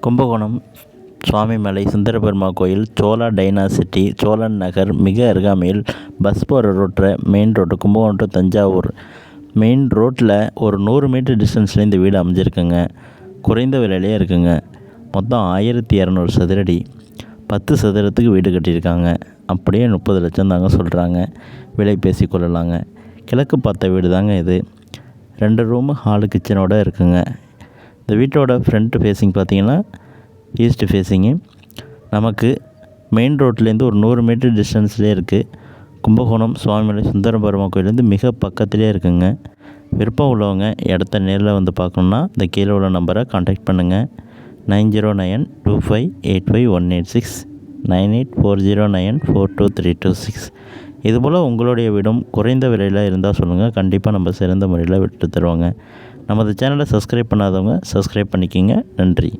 கும்பகோணம் சுவாமிமலை சுந்தரபெருமா கோயில் சோழா டைனாசிட்டி சோழன் நகர் மிக அருகாமையில் பஸ் போகிற ரோட்டில் main road Kumbakonam to Thanjavur. Main ரோட்டில் ஒரு நூறு மீட்டர் டிஸ்டன்ஸில் இந்த வீடு அமைஞ்சிருக்குங்க. குறைந்த விலையிலே இருக்குங்க. மொத்தம் ஆயிரத்தி இரநூறு சதுரடி. பத்து சதுரத்துக்கு வீடு கட்டியிருக்காங்க. அப்படியே முப்பது லட்சம் தாங்க சொல்கிறாங்க விலை பேசி கொள்ளலாங்க. கிழக்கு பார்த்த வீடு தாங்க இது. ரெண்டு ரூமு ஹாலு கிச்சனோட இருக்குங்க. இந்த வீட்டோட ஃப்ரண்ட் ஃபேஸிங் பார்த்திங்கன்னா ஈஸ்ட் ஃபேஸிங்கு நமக்கு மெயின் ரோட்லேருந்து ஒரு நூறு மீட்டர் டிஸ்டன்ஸ்லேயே இருக்குது கும்பகோணம் சுவாமிமலை சுந்தரபெருமா கோயிலேருந்து மிக பக்கத்துலேயே இருக்குங்க. விருப்பம் உள்ளவங்க இடத்த நேரில் வந்து பார்க்கணுன்னா இந்த கீழே உள்ள நம்பரை காண்டாக்ட் பண்ணுங்கள் nine zero nine two five eight five one eight six nine eight four zero nine four two three two six. இதுபோல் உங்களுடைய வீடும் குறைந்த விலையில் இருந்தால் சொல்லுங்கள் கண்டிப்பாக நம்ம சிறந்த முறையில் விட்டு தருவாங்க. நமது சேனலை சப்ஸ்கிரைப் பண்ணாதவங்க சப்ஸ்கிரைப் பண்ணிக்கிங்க. நன்றி.